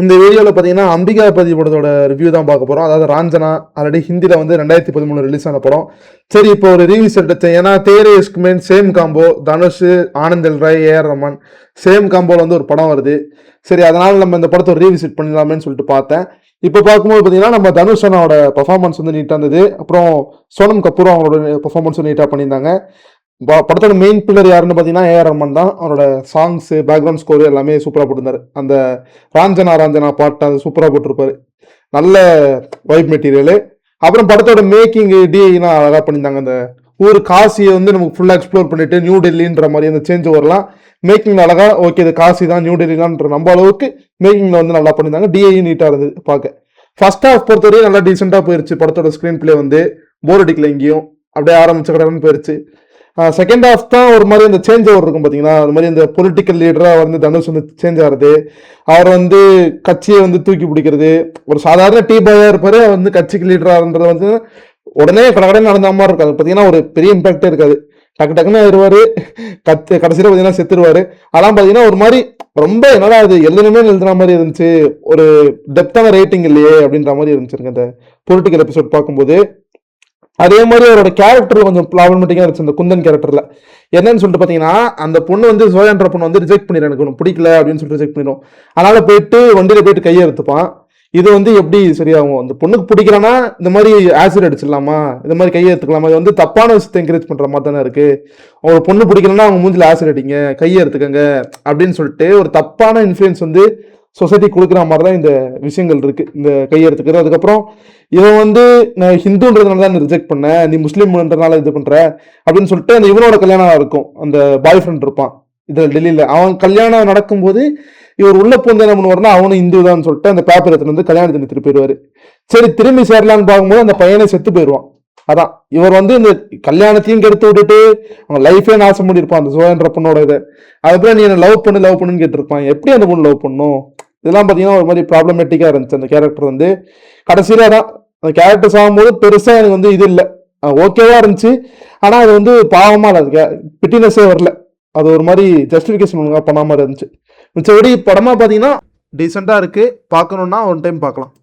இந்த வீடியோவில் பார்த்தீங்கன்னா அம்பிகாபதி படத்தோட ரிவ்யூ தான் பார்க்க போகிறோம் அதாவது ராஞ்சனா ஆல்ரெடி ஹிந்தியில் வந்து ரெண்டாயிரத்தி பதிமூணு ரிலீஸ் ஆன படம். சரி இப்போ ஒரு ரிவ்யூஸ் எடுத்தேன் ஏன்னா Tere Ishq Mein same combo Dhanush Aanand L Rai A R Rahman same காம்போவில் வந்து ஒரு படம் வருது. சரி அதனால் நம்ம இந்த படத்தை ஒரு ரீவிசிட் பண்ணலாமேன்னு சொல்லிட்டு பார்த்தேன். இப்போ பார்க்கும்போது பார்த்தீங்கன்னா நம்ம தனுஷ் அண்ணாவோட பர்ஃபார்மன்ஸ் வந்து நீட்டாக இருந்தது. அப்புறம் சோனம் கபூரும் அவங்களோட பர்ஃபார்மன்ஸும் நீட்டாக பண்ணியிருந்தாங்க. படத்தோட மெயின் பில்லர் யாருன்னு பார்த்தீங்கன்னா ஏஆர் ரமன் தான். அவரோட சாங்ஸு பேக்ரவுண்ட் ஸ்கோர் எல்லாமே சூப்பராக போட்டிருந்தாரு. அந்த ராஞ்சனா ராஞ்சனா பாட்டு அது சூப்பராக போட்டிருப்பாரு. நல்ல வைப் மெட்டீரியலு அப்புறம் படத்தோட மேக்கிங் டிஐனா அழகாக பண்ணியிருந்தாங்க. அந்த ஊர் காசியை வந்து நமக்கு ஃபுல்லாக எக்ஸ்ப்ளோர் பண்ணிட்டு நியூ டெல்லின்ற மாதிரி அந்த சேஞ்ச் ஓவர்லாம் மேக்கிங் அழகா ஓகே இது காசி தான் நியூ டெல்லி தான்ன்ற நம்ம அளவுக்கு மேக்கிங்கில் வந்து நல்லா பண்ணியிருந்தாங்க. டிஐ நீட்டாக இருந்தது பார்க்க. ஃபர்ஸ்ட் ஹாஃப் பொறுத்தவரையும் நல்லா டீசெண்டாக போயிருச்சு. படத்தோட ஸ்க்ரீன் பிளே வந்து போர் அடிக்கல எங்கேயும். அப்படியே ஆரம்பிச்ச கடன்னு போயிருச்சு. செகண்ட் ஹாஃப் தான் ஒரு மாதிரி அந்த சேஞ்ச் ஓவர் இருக்கும் பார்த்தீங்கன்னா அது மாதிரி இந்த பொலிட்டிக்கல் லீடராக வந்து தனுஷ் வந்து சேஞ்ச் ஆகிறது அவர் வந்து கட்சியை வந்து தூக்கி பிடிக்கிறது ஒரு சாதாரண டீ பாயாக இருப்பார் அவர் வந்து கட்சிக்கு லீடராகன்றது வந்து உடனே கடகடன்னு நடந்த மாதிரி இருக்காது பார்த்தீங்கன்னா ஒரு பெரிய இம்பாக்டே இருக்காது. டக்கு டக்குன்னு ஆயிடுவார் கத்து கடைசியில் பார்த்தீங்கன்னா செத்துருவார். அதெல்லாம் பார்த்தீங்கன்னா ஒரு மாதிரி ரொம்ப என்னடா அது எழுதணுமே எழுதுன மாதிரி இருந்துச்சு. ஒரு டெப்தான ரேட்டிங் இல்லையே அப்படின்ற மாதிரி இருந்துச்சு அந்த பொலிட்டிக்கல் எபிசோட் பார்க்கும்போது. அதே மாதிரி அவரோட கேரக்டர் கொஞ்சம் ப்ராப்ளமேட்டிக்காக இருந்துச்சு அந்த குந்தன் கேரக்டரில் என்னன்னு சொல்லிட்டு பார்த்தீங்கன்னா அந்த பொண்ணு வந்து சோயான்ற பொண்ணு வந்து ரிஜெக்ட் பண்ணிடுறேன் எனக்கு ஒன்று பிடிக்கல அப்படின்னு சொல்லிட்டு ரிஜெக்ட் பண்ணிடும் அதனால் போயிட்டு வண்டியில் போயிட்டு கையை எடுத்துப்பான். இது வந்து எப்படி சரியாகும்? அந்த பொண்ணுக்கு பிடிக்கலன்னா இந்த மாதிரி ஆசிட் அடிச்சிடலாமா? இந்த மாதிரி கையை எடுத்துக்கலாமா? இது வந்து தப்பான விஷயத்தை என்கரேஜ் பண்ணுற மாதிரி தானே இருக்குது ஒரு பொண்ணு பிடிக்கலன்னா அவங்க மூஞ்சில் ஆசிட் அடிங்க கையை எடுத்துக்கங்க அப்படின்னு சொல்லிட்டு ஒரு தப்பான இன்ஃப்ளூயன்ஸ் வந்து சொசைட்டி கொடுக்குற மாதிரி தான் இந்த விஷயங்கள் இருக்கு இந்த கையெழுத்துக்கிறது. அதுக்கப்புறம் இவன் வந்து நான் ஹிந்துன்றதுனால தான் ரிஜெக்ட் பண்ணேன் நீ முஸ்லீம்ன்றதுனால இது பண்ற அப்படின்னு சொல்லிட்டு அந்த இவனோட கல்யாணம் இருக்கும் அந்த பாய் ஃப்ரெண்ட் இருப்பான் இதில் டெல்லியில். அவன் கல்யாணம் நடக்கும்போது இவர் உள்ள போந்து என்ன பண்ணுவார்னா அவனும் இந்து தான் சொல்லிட்டு அந்த பேப்பர் எடுத்துட்டு வந்து கல்யாணத்தை நிறுத்திட்டு போயிடுவாரு சரி திரும்பி சேரலான்னு பார்க்கும்போது அந்த பையனை செத்து போயிடுவான் அதான் இவர் வந்து இந்த கல்யாணத்தையும் கெடுத்து விட்டுட்டு அவன் லைஃபே நாசம் பண்ணியிருப்பான் அந்த சோழன்ற பொண்ணோட இதை. அதுக்கப்புறம் நீ என்ன லவ் பண்ணு லவ் பண்ணுன்னு கேட்டிருப்பான். எப்படி அந்த பொண்ணு லவ் பண்ணும்? இதெல்லாம் பார்த்தீங்கன்னா ஒரு மாதிரி ப்ராப்ளமேட்டிக்காக இருந்துச்சு. அந்த கேரக்டர் வந்து கடைசியில தான் அந்த கேரக்டர்ஸ் ஆகும்போது பெருசாக எனக்கு வந்து இது இல்லை. ஓகேவா இருந்துச்சு. ஆனால் அது வந்து பாவமாக இல்லை. பிட்டினஸே வரல. அது ஒரு மாதிரி ஜஸ்டிஃபிகேஷன் ஒழுங்காக பண்ணாமல் இருந்துச்சு. மிச்சபடி படமாக பார்த்தீங்கன்னா டீசெண்டாக இருக்குது பார்க்கணுன்னா ஒன் டைம் பார்க்கலாம்.